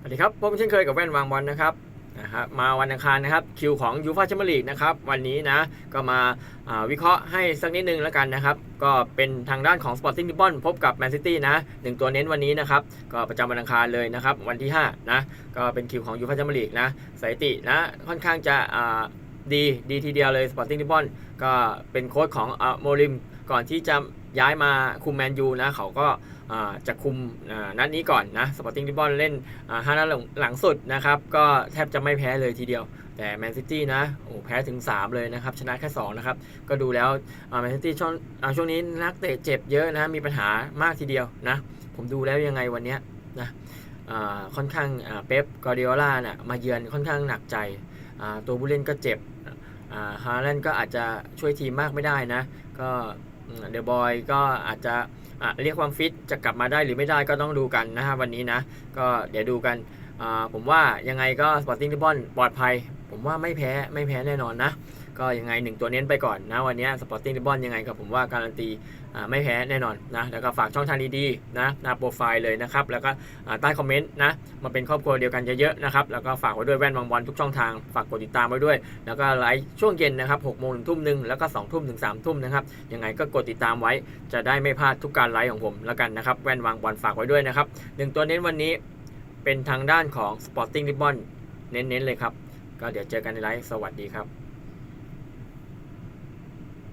สวัสดีครับผมเช่นเคยกับแว่นวางบอลนะครับนะครับมาวันอังคารนะครับคิวของยูฟาแชมเปี้ยนลีกนะครับวันนี้นะก็มาาวิเคราะห์ให้สักนิดนึงแล้วกันนะครับ ก็เป็นทางด้านของ Sporting Lisbon พบกับแมนซิตี้นะหนึ่งตัวเน้นวันนี้นะครับ ก็ประจำวันอังคารเลยนะครับ วันที่ 5 นะ ก็เป็นคิวของยูฟาแชมเปี้ยนลีกนะสถิตินะค่อนข้างจะดีดีทีเดียวเลย Sporting Lisbon ก็เป็นโค้ชของอโมริม ก่อนที่จะย้ายมาคุมแมนยูนะเขาก็จะคุมนัดนี้ก่อนนะสปอร์ติ้งลิบอนเล่นห้านัดหลังสุดนะครับก็แทบจะไม่แพ้เลยทีเดียว แต่แมนซิตี้นะโอ้แพ้ถึง 3 เลยนะครับ ชนะแค่ 2 นะครับ ก็ดูแล้วแมนซิตี้ช่วงช่วงนี้นักเตะเจ็บเยอะนะ มีปัญหามากทีเดียวนะ ผมดูแล้วยังไงวันนี้นะค่อนข้างเป๊ปกอร์ดิโอล่าน่ะมาเยือนค่อนข้างหนักใจ ตัวผู้เล่นก็เจ็บอ่าฮาแลนด์ก็อาจจะช่วยทีมมากไม่ได้นะ ก็ เดอะบอยก็อาจจะะเรียกความฟิตจะกลับมาได้หรือไม่ได้ก็ต้องดูกันนะฮะวันนี้นะ ก็เดี๋ยวดูกันผมว่ายังไงก็สปอร์ติ้งลิบอนปลอดภัย ผมว่าไม่แพ้ไม่แพ้แน่นอนนะ ก็ยังไงหนึ่งตัวเน้นไปก่อนนะ วันนี้สปอร์ติ้งลิบอนยังไงก็ผมว่าการันตีไม่แพ้แน่นอนนะ แล้วก็ฝากช่องทางดีๆนะหน้าโปรไฟล์เลยนะครับ แล้วก็ใต้คอมเมนต์นะ มาเป็นครอบครัวเดียวกันเยอะๆนะครับ แล้วก็ฝากไว้ด้วยแว่นวางบอลทุกช่องทาง ฝากกดติดตามไว้ด้วย แล้วก็ไลฟ์ช่วงเย็นนะครับ6โมงถึงทุ่มหนึ่งแล้วก็2ทุ่มถึง3ทุ่มนะครับ ยังไงก็กดติดตามไว้ จะได้ไม่พลาดทุกการไลฟ์ของผมแล้วกันนะครับ แว่นวางบอลฝากไว้ด้วยนะครับหนึ่งตัวเน้นวันนี้เป็นทางด้านของ Sporting Ribbon เน้นๆเลยครับ ก็เดี๋ยวเจอกันในไลฟ์สวัสดีครับ